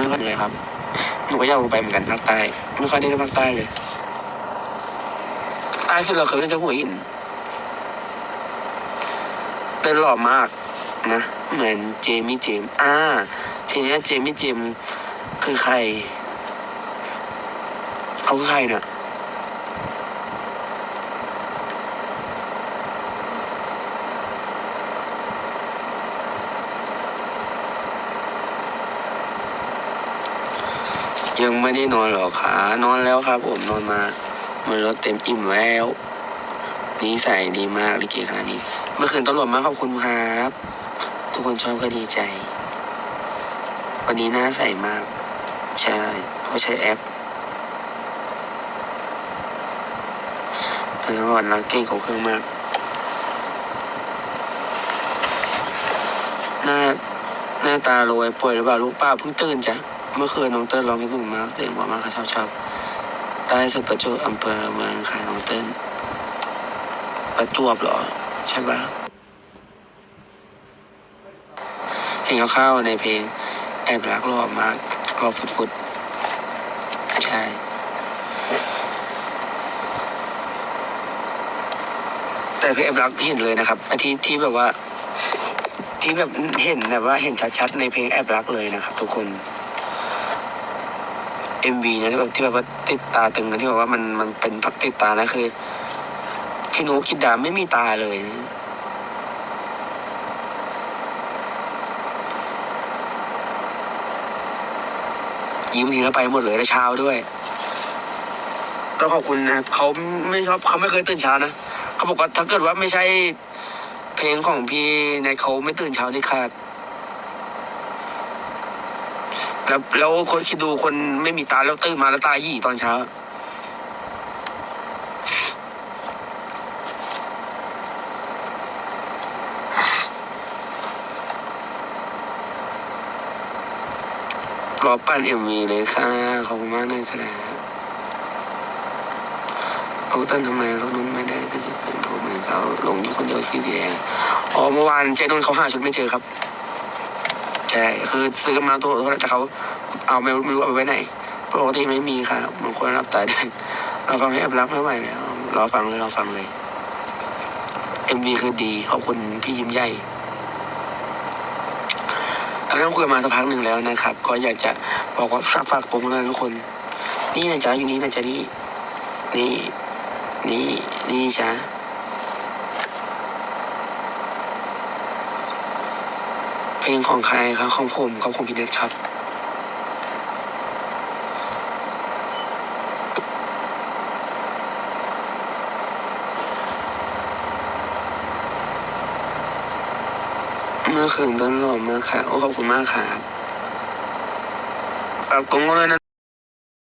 อยเลยครับหนูกลงไปเหมือนกันภาคใต้ไม่ค่อยได้ไปภาคใต้เลยใต้สุดเราเคยไปจะหัวหินเป็นหล่อมากนะ เหมือนเจมี่เจมส์อ่าทีเนี้ยเจมี่เจมส์คือใครเขาคือใครเนี่ย ยังไม่ได้นอนหรอกคะนอนแล้วครับ ผมนอนมามันรถเต็มอิ่มแล้วนิสัยดีมากลิเกขนาดนี้เมื่อคืนตำรวจมากขอบคุณครับ ทุกคนชอบก็ดีใจ วันนี้หน้าใสมาก ใช่เขาะใช้แอปเพื่อนก่อนรักเก่งเขาเครื่องมาก หน้าหน้าตาโรยป่วยหรือเปล่าลูกป้าเพิ่งตื่นจ้ะ เมื่อคืนน้องเติ้ลร้องเพลงสูงมากเสียงเพราะมากค่ะชอบชอบใต้สุดประจวบอำเภอเมืองค่ะน้องเติ้ลประจวบเหรอ ใช่ปะเห็นคร่าวๆในเพลงแอบรักรอบมากรอฟุดๆ ใช่แต่เพลงแอบรักเห็นเลยนะครับอันที่ที่แบบว่า ที่แบบเห็นแบบว่าเห็นชัดๆในเพลงแอบรักเลยนะครับ ทุกคน เอ็มวีนะที่แบบที่แบบว่าติดตาตึงกันที่แบบว่ามันมันเป็นพักติดตานะคือ พี่นุกิดดาไม่มีตาเลยยิ้มทีแล้วไปหมดเลยแล้วเช้าด้วยก็ขอบคุณนะครับเขาไม่ชอบเขาไม่เคยตื่นเช้านะเขาบอกว่าถ้าเกิดว่าไม่ใช่เพลงของพี่เนยเขาไม่ตื่นเช้าที่ขาด แล้วแล้วคนคิดดูคนไม่มีตาแล้วตื่นมาแล้วตายี่ตอนเช้า รอปั้นเอ็มวีเลยค่ะขอบคุณมากเลยครับเอาเต้นทำไมรถนุ่นไม่ได้ไปเป็นผมเหมือนเขาลงอยู่คนเดียวสีแดงอ๋อเมื่อวานเจนุ่นเขาหาชุดไม่เจอครับ ช่คือซื้อมาตัวเท่าไรแต่เขาเอาไม่รู้เอาไปไว้ไหนปกติไม่มีค่ะบางคนรับตายเดินเราฟังให้แอบรับไม่ไหวแล้วรอฟังเลยรอฟังเลยเอ็มวีคือดีขอบคุณพี่ยิ้มใหญ่เรานั่งคุยกันมาสักพักหนึ่งแล้วนะครับ ก็อยากจะบอกว่าฝากฝากตรงนะทุกคน นี่นะจ๊ะอยู่นี่นะจ๊ะนี่นี่นี่นี่จ๊ะ เพ ลงของใครครับของผมครับของพี่เน็ตครับ เมื่อคืนต้นหลับเมื่อค่ะโอ้ขอบคุณมากครับฝากตรงก็เลยนะ